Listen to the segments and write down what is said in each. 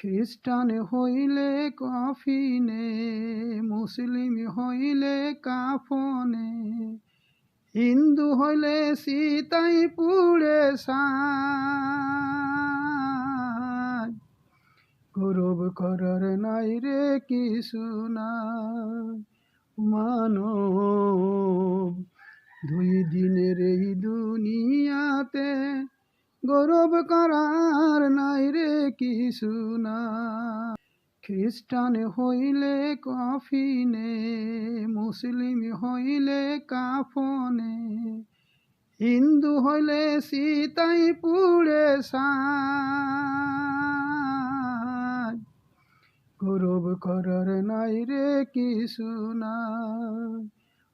খ্রিস্টান হইলে কফিনে, মুসলিম হইলে কাফনে, হিন্দু হইলে সীতাই পুড়ে সায় গৌরব করার নাই রে কিছু মানব, দুই দিনের এই দুনিয়াতে গৌরব করার নাই রে কিছু না। খ্রিস্টান হইলে কফিনে, মুসলিম হইলে কাফনে, হিন্দু হইলে সীতাই পুড়ে সায় গৌরব করার নাই রে কিছু না,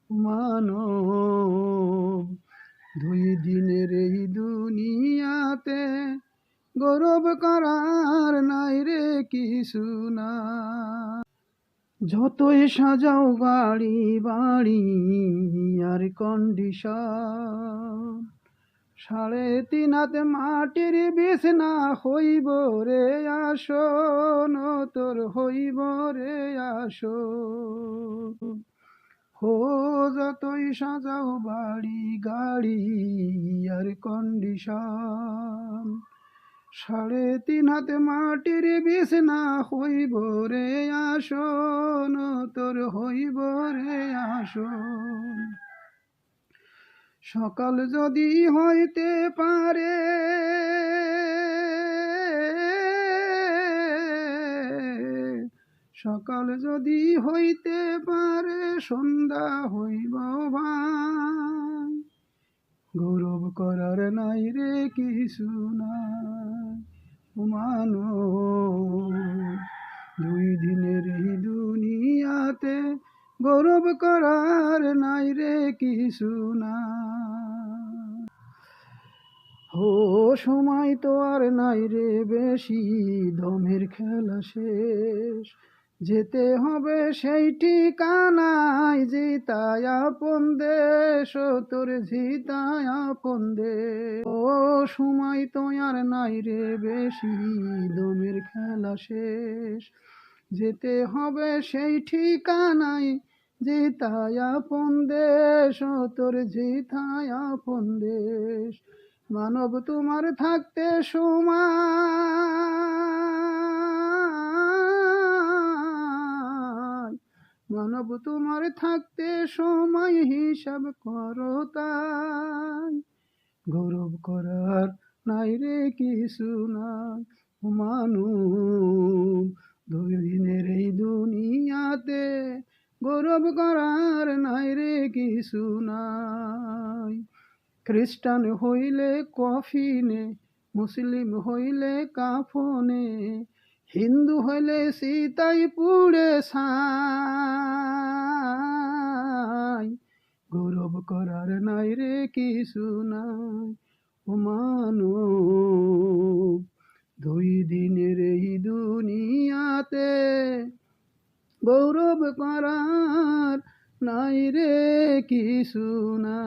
মানব দুই দিনের এই দুনিয়াতে গৌরব করার নাই রে কিছু না। যতই সাজাও গাড়ি বাড়ি আর কন্ডিশন সাড়ে তিন হাতে মাটির বিছনা হইব রে, আসন, তোর হইব রে, আসন। হো যতই সাজাও বাড়ি গাড়ি আর কন্ডিশন সাড়ে তিন হাতে মাটির বিছনা হইব রে আসন, তোর হইব রে আসন। সকাল যদি হইতে পারে সকাল যদি হইতে পারে, সন্ধ্যা হইব গৌরব করার নাই রে কিছু নাই মানো দুই দিনের দুনিয়াতে গৌরব করার নাই রে কিছু নাই। ও, সময় তো আর নাই রে বেশি, দমের খেলা শেষ। যেতে হবে সেই ঠিকানায় জিতায় আপন দেশ, তোর জিতায় আপন ও সময় তো আর নাই রে বেশি, দমের খেলা শেষ। যেতে হবে সেই ঠিকানায় জিতায় আপন দেশ, তোর জিতায় আপন দেশ। মানব তোমার থাকতে সময় মানব তোমার থাকতে সময় হিসাব করো তাই। গৌরব করার নাই রে কিছু নাই মানুষ দুই দিনের এই দুনিয়াতে গৌরব করার নাই রে কিছু নাই। খ্রিস্টান হইলে কফিনে, মুসলিম হইলে কাফনে হিন্দু হলে সীতাই পুড়ে সাই গৌরব করার নাই রে কিছু নাই। ও দুই দিনের এই দুনিয়াতে গৌরব করার নাই রে কিছু না